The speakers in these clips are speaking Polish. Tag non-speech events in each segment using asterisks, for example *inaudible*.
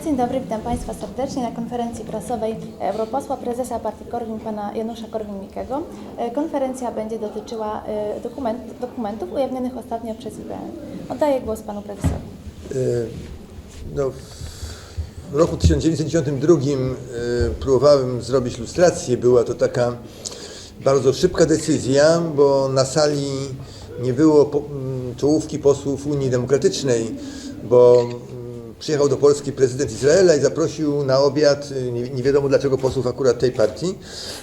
Dzień dobry, witam Państwa serdecznie na konferencji prasowej europosła prezesa partii Korwin, pana Janusza Korwin-Mikkego. E, Konferencja będzie dotyczyła e, dokument, dokumentów ujawnionych ostatnio przez IBM. Oddaję głos panu prezesowi. E, No, w roku 1992 e, próbowałem zrobić lustrację. Była to taka bardzo szybka decyzja, bo na sali nie było czołówki posłów Unii Demokratycznej, bo przyjechał do Polski prezydent Izraela i zaprosił na obiad, e, nie, nie wiadomo dlaczego posłów akurat tej partii,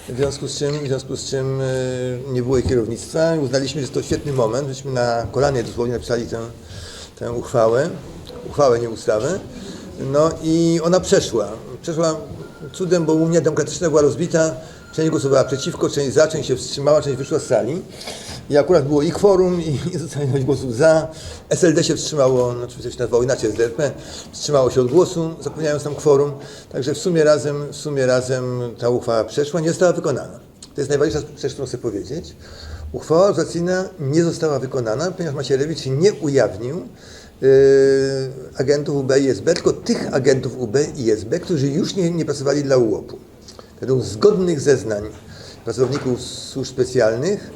w związku z czym, w związku z czym e, nie było jej kierownictwa uznaliśmy, że to świetny moment, żeśmy na kolanie dosłownie napisali tę, tę uchwałę, uchwałę, nie ustawę. No i ona przeszła. Przeszła cudem, bo Unia Demokratyczna była rozbita. Część głosowała przeciwko, część za, część się wstrzymała, część wyszła z sali. I akurat było i kworum, i, i zostało ilość głosów za. SLD się wstrzymało, no oczywiście się nazywało inaczej SDRP, wstrzymało się od głosu, zapewniając tam kworum. Także w sumie razem, w sumie razem ta uchwała przeszła, nie została wykonana. To jest najważniejsza rzecz, którą chcę powiedzieć. Uchwała lustracyjna nie została wykonana, ponieważ Macierewicz nie ujawnił yy, agentów UB i SB, tylko tych agentów UB i SB, którzy już nie, nie pracowali dla UOP-u. Według zgodnych zeznań pracowników służb specjalnych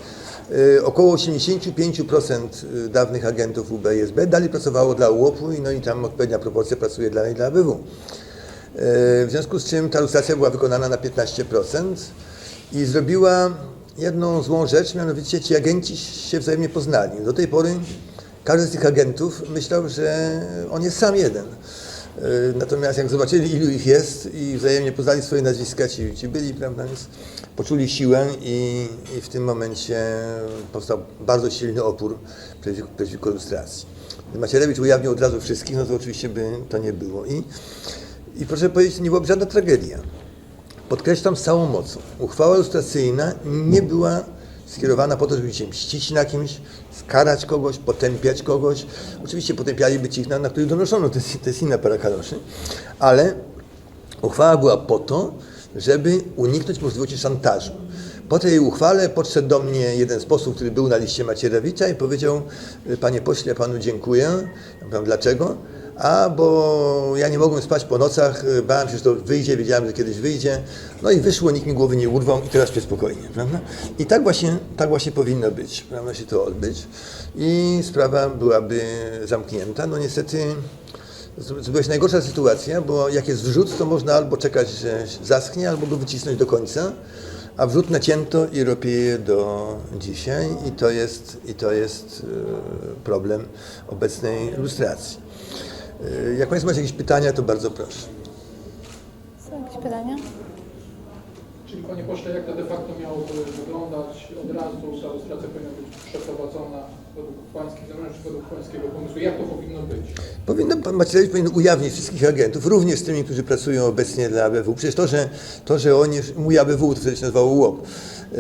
około 85% dawnych agentów UB i SB dalej pracowało dla UOP-u i, no i tam odpowiednia proporcja pracuje dalej dla ABW. Yy, W związku z czym ta lustracja była wykonana na 15% i zrobiła jedną złą rzecz, mianowicie ci agenci się wzajemnie poznali. Do tej pory każdy z tych agentów myślał, że on jest sam jeden. Yy, Natomiast jak zobaczyli, ilu ich jest i wzajemnie poznali swoje nazwiska, ci, ci byli, prawda, więc poczuli siłę i, i w tym momencie powstał bardzo silny opór przeciwko, przeciwko lustracji. Gdyby Macierewicz ujawnił od razu wszystkich, no to oczywiście by to nie było. I, i proszę powiedzieć, nie byłaby żadna tragedia. Podkreślam z całą mocą. Uchwała lustracyjna nie była skierowana po to, żeby się mścić na kimś, skarać kogoś, potępiać kogoś. Oczywiście potępialiby ci, na, na których donoszono, to jest, to jest inna para kaloszy. Ale uchwała była po to, żeby uniknąć możliwości szantażu. Po tej uchwale podszedł do mnie jeden z posłów, który był na liście Macierewicza i powiedział, panie pośle, panu dziękuję. Ja mówię, dlaczego? A, bo ja nie mogłem spać po nocach, bałem się, że to wyjdzie, wiedziałem, że kiedyś wyjdzie. No i wyszło, nikt mi głowy nie urwał i teraz śpię spokojnie, prawda? I tak właśnie, tak właśnie powinno być, prawda, się to odbyć. I sprawa byłaby zamknięta. No niestety się najgorsza sytuacja, bo jak jest wrzut, to można albo czekać, że zaschnie, albo go wycisnąć do końca, a wrzut nacięto i ropieje do dzisiaj i to jest, i to jest e, problem obecnej lustracji. E, Jak Państwo macie jakieś pytania, to bardzo proszę. Są jakieś pytania? Czyli panie pośle, jak to de facto miałoby wyglądać? Od razu ta lustracja powinna być przeprowadzona według pańskiego pomysłu? Jak to powinno być? Powinno, pan powinien ujawnić wszystkich agentów, również z tymi, którzy pracują obecnie dla ABW. Przecież to, że, to, że oni, mój ABW, to wtedy się nazywało UOP, e,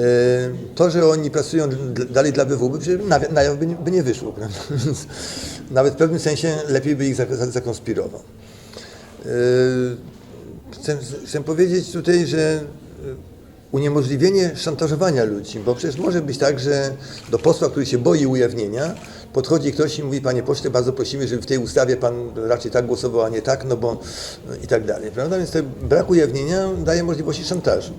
to, że oni pracują dalej dla ABW, by przecież na, na by, nie- by nie wyszło, *laughs* Nawet w pewnym sensie lepiej by ich zak- za- zakonspirował. E, Chcę, chcę powiedzieć tutaj, że uniemożliwienie szantażowania ludzi, bo przecież może być tak, że do posła, który się boi ujawnienia, podchodzi ktoś i mówi, panie pośle, bardzo prosimy, żeby w tej ustawie pan raczej tak głosował, a nie tak, no bo no i tak dalej, prawda? Więc ten brak ujawnienia daje możliwości szantażu.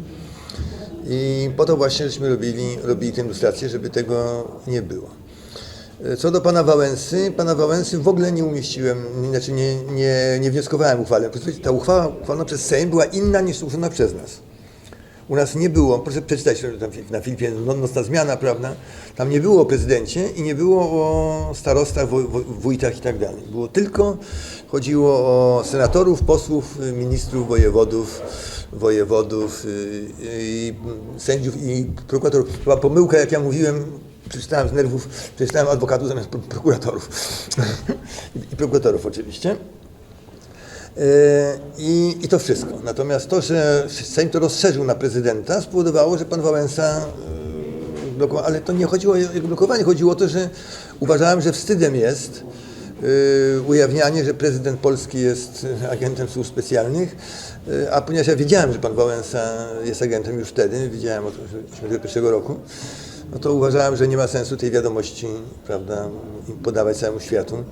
I po to właśnie żeśmy robili, robili tę ilustrację, żeby tego nie było. Co do pana Wałęsy, pana Wałęsy w ogóle nie umieściłem, znaczy nie, nie, nie wnioskowałem. Posłuchajcie, Ta uchwała uchwalona przez Sejm była inna niż uchwalona przez nas. U nas nie było, proszę przeczytać na filmie no- Nocna Zmiana, prawda? Tam nie było o prezydencie i nie było o starostach, wójtach i tak dalej. Było tylko, chodziło o senatorów, posłów, y, ministrów, wojewodów, wojewodów y, i sędziów i prokuratorów. Była pomyłka, jak ja mówiłem, przeczytałem z nerwów, przeczytałem adwokatów zamiast pro- prokuratorów. *laughs* I prokuratorów oczywiście. E, I, I to wszystko. Natomiast to, że Sejm to rozszerzył na prezydenta, spowodowało, że pan Wałęsa e, blokował. Ale to nie chodziło o jego blokowanie, chodziło o to, że uważałem, że wstydem jest e, ujawnianie, że prezydent Polski jest agentem służb specjalnych, a ponieważ ja wiedziałem, że pan Wałęsa jest agentem już wtedy, wiedziałem od 1981 roku, no to uważałem, że nie ma sensu tej wiadomości prawda, podawać całemu światu.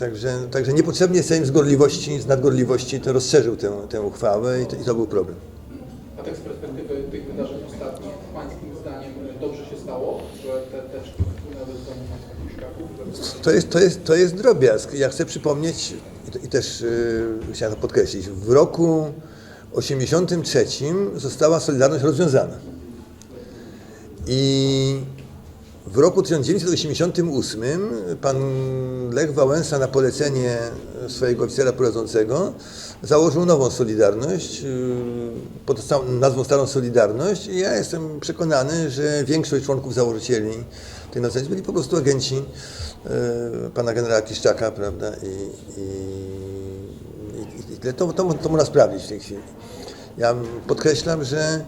Także, także niepotrzebnie Sejm z gorliwości, z nadgorliwości to rozszerzył tę, tę uchwałę i to, i to był problem. A tak z perspektywy tych wydarzeń ostatnich, pańskim zdaniem dobrze się stało, że te teczki wpłynęły do domu państwa? To jest, to, jest, to jest drobiazg. Ja chcę przypomnieć i, to- i też yy, chciałem to podkreślić. W roku 83 została Solidarność rozwiązana. I w roku 1988 pan Lech Wałęsa na polecenie swojego oficera prowadzącego założył nową Solidarność yy, pod nazwą Starą Solidarność i ja jestem przekonany, że większość członków założycieli tej nacji byli po prostu agenci yy, pana generała Kiszczaka, prawda, i, i, i, to, to, to można sprawdzić w tej chwili. Ja podkreślam, że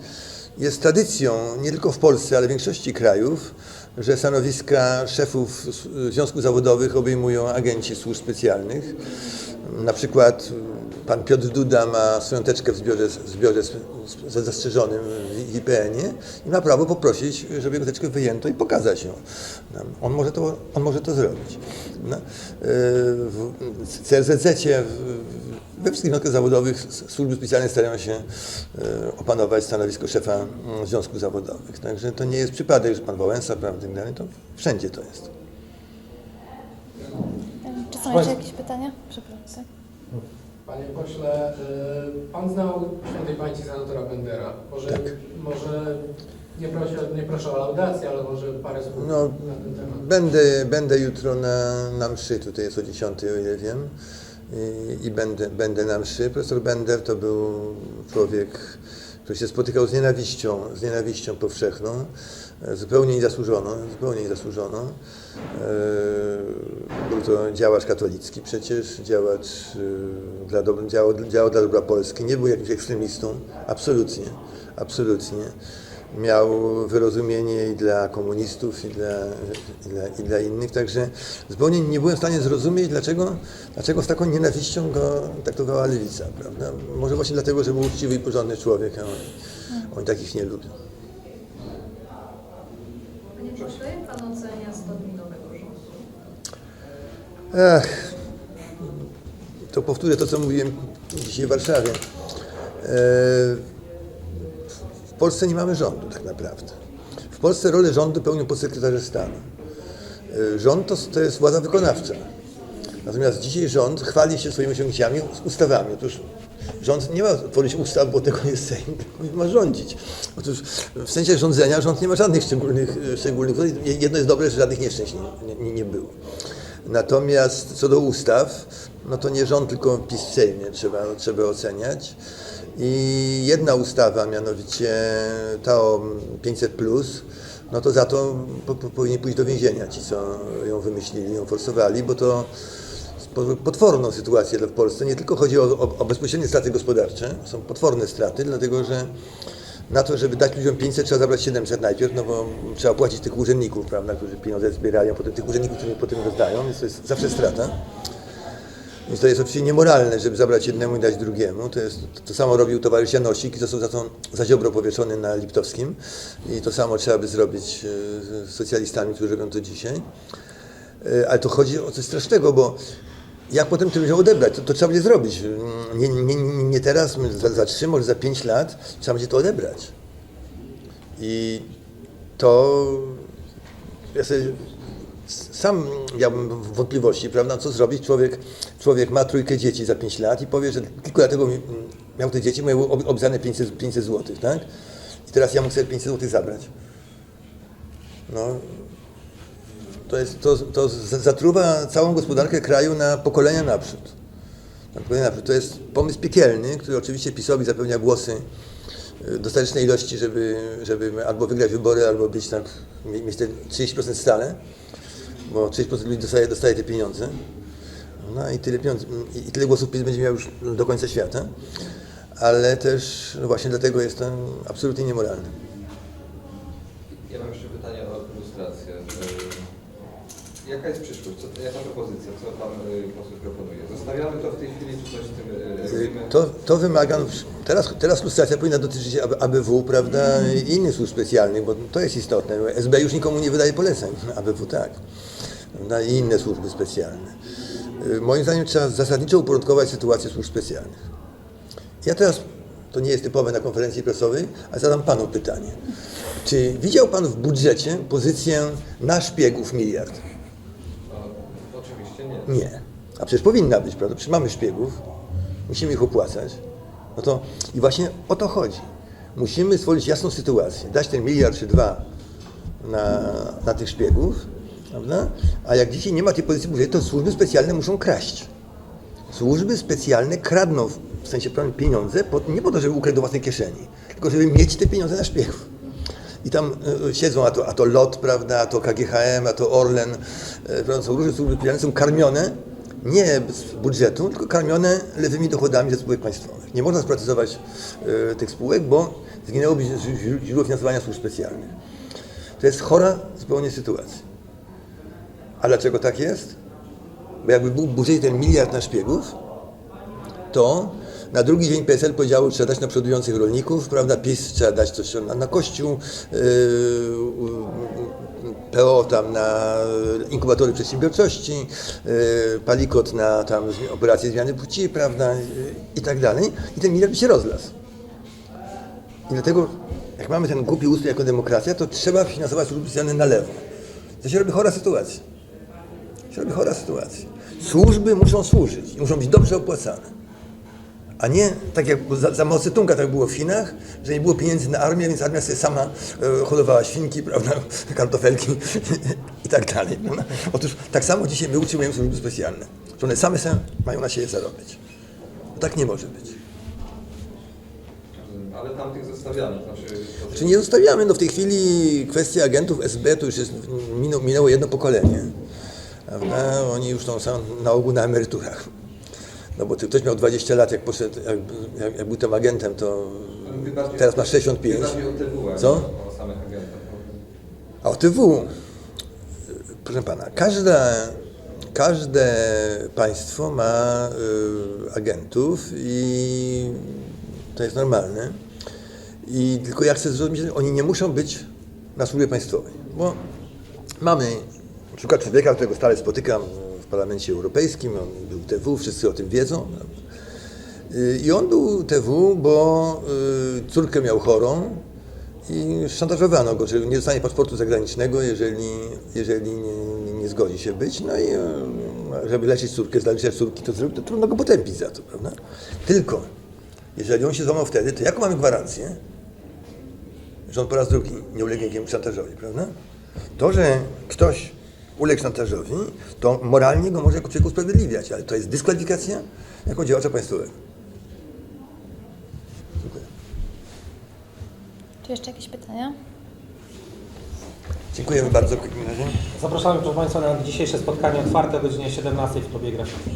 jest tradycją nie tylko w Polsce, ale w większości krajów, że stanowiska szefów związków zawodowych obejmują agenci służb specjalnych. Na przykład pan Piotr Duda ma swoją teczkę w zbiorze, w zbiorze zastrzeżonym w IPN-ie i ma prawo poprosić, żeby jego teczkę wyjęto i pokazać ją. On może to, on może to zrobić. No, y, w CRZZ we wszystkich związkach zawodowych służby specjalne starają się e, opanować stanowisko szefa związków zawodowych. Także to nie jest przypadek, że pan Wałęsa, prawda, i tak dalej, to wszędzie to jest. Czy są jeszcze jakieś pytania? Przepraszam. Panie pośle, y, pan znał świętej pamięci senatora Bendera. Może, Tak. może nie, proszę, nie proszę o laudację, ale może parę słów No, na ten temat. Będę, będę jutro na, na mszy, tutaj jest o 10, o ile wiem, i, będę, będę na mszy. Profesor Bender to był człowiek, który się spotykał z nienawiścią, z nienawiścią powszechną, e, zupełnie niezasłużoną, zupełnie niezasłużoną. E, Był to działacz katolicki przecież, działacz e, dla, działał, działał dla dobra Polski, nie był jakimś ekstremistą, absolutnie, absolutnie miał wyrozumienie i dla komunistów, i dla, i dla, i dla innych, także zupełnie nie byłem w stanie zrozumieć, dlaczego, dlaczego z taką nienawiścią go traktowała lewica, prawda? Może właśnie dlatego, że był uczciwy i porządny człowiek, a oni, oni takich nie lubią. Panie pośle, jak Pan ocenia 100 nowego rządu? Ech, to powtórzę to, co mówiłem dzisiaj w Warszawie. E, W Polsce nie mamy rządu tak naprawdę. W Polsce rolę rządu pełnią podsekretarze stanu. E, Rząd to, to jest władza wykonawcza. Natomiast dzisiaj rząd chwali się swoimi osiągnięciami ustawami. Otóż rząd nie ma tworzyć ustaw, bo tego jest Sejm, *laughs* ma rządzić. Otóż w sensie rządzenia rząd nie ma żadnych szczególnych, e, szczególnych jedno jest dobre, że żadnych nieszczęść nie, nie, nie było. Natomiast co do ustaw, no to nie rząd, tylko PiS w Sejmie trzeba, trzeba oceniać. I jedna ustawa, mianowicie ta o 500, no to za to po, po, powinni pójść do więzienia ci, co ją wymyślili, ją forsowali, bo to potworną sytuację w Polsce. Nie tylko chodzi o, o, o bezpośrednie straty gospodarcze, są potworne straty, dlatego że na to, żeby dać ludziom 500, trzeba zabrać 700 najpierw, no bo trzeba płacić tych urzędników, prawda, którzy pieniądze zbierają, potem tych urzędników, którzy potem rozdają, więc to jest zawsze strata. Więc to jest oczywiście niemoralne, żeby zabrać jednemu i dać drugiemu. To, jest, to samo robił towarzysz Janosik i został za to za ziobro powieszony na Liptowskim. I to samo trzeba by zrobić e, z socjalistami, którzy robią to dzisiaj. E, Ale to chodzi o coś strasznego, bo jak potem tym ludziom odebrać? To, to trzeba będzie zrobić. Nie, nie, nie, teraz, za, za 3, może za 5 lat trzeba będzie to odebrać. I to ja sobie sam miałbym wątpliwości, prawda, co zrobić. Człowiek, człowiek ma trójkę dzieci za 5 lat i powie, że tylko dlatego mi- miał te dzieci, ob- obzane 500, 500 zł, tak? I teraz ja mógł sobie 500 zł zabrać. No, to, jest, to, to zatruwa całą gospodarkę kraju na pokolenia naprzód. Na pokolenia naprzód. To jest pomysł piekielny, który oczywiście PiSowi zapewnia głosy dostatecznej ilości, żeby, żeby albo wygrać wybory, albo być tak, mie- mieć te 30% stale, bo 30% ludzi dostaje, dostaje te pieniądze. No i tyle, pieniędzy, i i tyle głosów PiS będzie miał już do końca świata. Ale też no właśnie dlatego jest to absolutnie niemoralne. Ja mam jeszcze pytanie o ilustrację. Y, Jaka jest przyszłość? Co, jaka propozycja? Co Pan y, poseł proponuje? Zostawiamy to w tej chwili, czy coś z tym y, robimy? To, to wymaga, no, teraz, teraz lustracja powinna dotyczyć AB- ABW, prawda, i innych służb specjalnych, bo to jest istotne. SB już nikomu nie wydaje poleceń, ABW tak, prawda, i inne służby specjalne. y, moim zdaniem trzeba zasadniczo uporządkować sytuację służb specjalnych. Ja teraz, to nie jest typowe na konferencji prasowej, ale zadam panu pytanie. Czy widział pan w budżecie pozycję na szpiegów miliard? Nie. A przecież powinna być, prawda? Przecież mamy szpiegów, musimy ich opłacać. No to i właśnie o to chodzi. Musimy stworzyć jasną sytuację, dać ten miliard czy dwa na, na tych szpiegów, prawda? A jak dzisiaj nie ma tej pozycji w budżecie, to służby specjalne muszą kraść. Służby specjalne kradną, w sensie pieniądze, po, nie po to, żeby ukraść do własnej kieszeni, tylko żeby mieć te pieniądze na szpiegów. I tam e, siedzą, a to, a to LOT, prawda, a to KGHM, a to Orlen, e, prawda, są różne służby specjalne, są karmione nie z budżetu, tylko karmione lewymi dochodami ze spółek państwowych. Nie można sprywatyzować e, tych spółek, bo zginęłoby źró- źródło finansowania służb specjalnych. To jest chora zupełnie sytuacja. A dlaczego tak jest? Bo jakby był w budżecie ten miliard na szpiegów, to na drugi dzień PSL powiedziało, że trzeba dać na przodujących rolników, prawda, PiS trzeba dać coś na, na kościół, yy, PO tam na inkubatory przedsiębiorczości, yy, Palikot na tam operacje zmiany płci, prawda, yy, i tak dalej. I ten miliard by się rozlazł. I dlatego, jak mamy ten głupi ustrój jako demokracja, to trzeba finansować służby specjalne na lewo. To się robi chora sytuacja. To się robi chora sytuacja. Służby muszą służyć i muszą być dobrze opłacane. A nie tak jak za, za Mao Tse-tunga tak było w Chinach, że nie było pieniędzy na armię, więc armia sobie sama e, hodowała świnki, *laughs* prawda, kartofelki i tak dalej. Prawda? Otóż tak samo dzisiaj my utrzymujemy służby specjalne, że one same sobie mają na siebie zarobić. No tak nie może być. Ale tamtych zostawiamy. Znaczy, to, Czy nie zostawiamy? No w tej chwili kwestia agentów SB to już jest, minęło jedno pokolenie. Prawda? Oni już są na ogół na emeryturach. No bo ty, ktoś miał 20 lat, jak poszedł, jak, jak, jak był tym agentem, to teraz ma 65. mówię bardziej o TW, a nie Co? O samych agentach. A o TW, proszę pana, każda, każde państwo ma y, agentów i to jest normalne. I tylko ja chcę zrozumieć, że oni nie muszą być na służbie państwowej, bo mamy przykład człowieka, którego stale spotykam Parlamencie Europejskim, on był TW, wszyscy o tym wiedzą. Y, I on był TW, bo y, córkę miał chorą i szantażowano go, że nie dostanie paszportu zagranicznego, jeżeli, jeżeli nie, nie, zgodzi się być. No i e, żeby leczyć córkę, zaleczyć córki, to, to trudno go potępić za to, prawda? Tylko, jeżeli on się złamał wtedy, to jaką mamy gwarancję, że on po raz drugi nie ulegnie jakiemuś szantażowi, prawda? To, że ktoś uległ szantażowi, to moralnie go może jako człowiek usprawiedliwiać, ale to jest dyskwalifikacja jako działacza państwowego. Dziękuję. Czy jeszcze jakieś pytania? Dziękujemy bardzo w takim razie. Zapraszamy proszę Państwa na dzisiejsze spotkanie otwarte o godzinie 17 w klubie Grafiki.